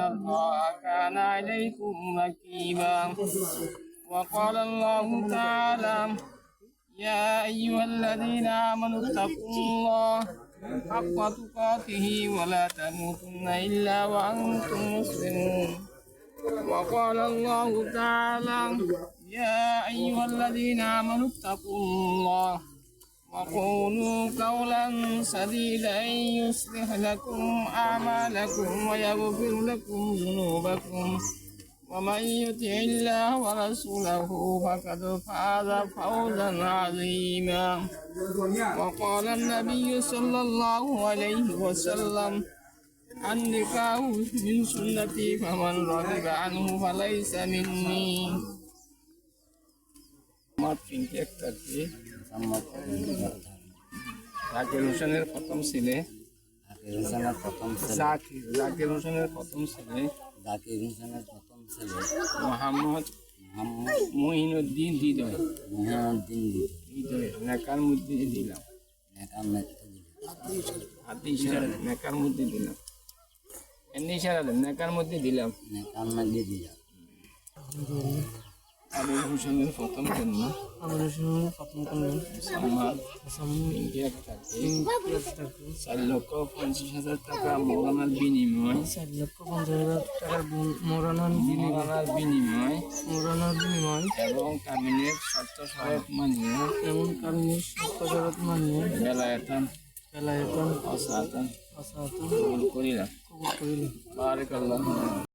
الله كان عليكم رقيبا وقال الله تعالى يا أيها الذين آمنوا اتقوا الله حق تقاته ولا تموتن إلا وأنتم مسلمون وقال الله تعالى يا أيها الذين آمنوا اتقوا الله وقولوا قولا سديدا يصلح لكم أعمالكم ويغفر لكم ذنوبكم. ومن يطع الله ورسوله فقد فاز فوزا عظيما. وقال النبي صلى الله عليه وسلم النكاح من سنتي فمن رغب عنه فليس مني. তিনটে একটা কি জাকির হোসেনের প্রথম ছেলে। জাকির জাকির হোসেনের প্রথম ছেলে। জাকির হোসেনের প্রথম ছেলে মোহাম্মদ মহিনুদ্দিন হৃদয়। মহিউদ্দিন হৃদয়, নেকার মধ্যে দিলাম। নেতৃত্ব ইশারা নেকার মধ্যে দিলাম। এমনি ইশারা নেকার মধ্যে দিলাম নেকাম মধ্যে দিলাম। আবুল হোসেনের প্রথম কন্যা আমাদের সঙ্গে প্রথম করলেন সাম্মাদ ইন্ডিয়া থাকে চার লক্ষ পঞ্চাশ হাজার টাকা মৌলানার বিনিময়। চার লক্ষ পঞ্চাশ হাজার টাকার মোরানার বিনিময়। বিনিময়। মোরানার বিনিময়। এবং কামিনের শর্ত সহায়ক মানিয়ে। এমন কারণে সত্যজগৎ মানিয়ে। বেলায়তন। বেলায়তন। অসাতন আসাত কবুল করিলাম। কবুল করিল বারেকাল্লাহ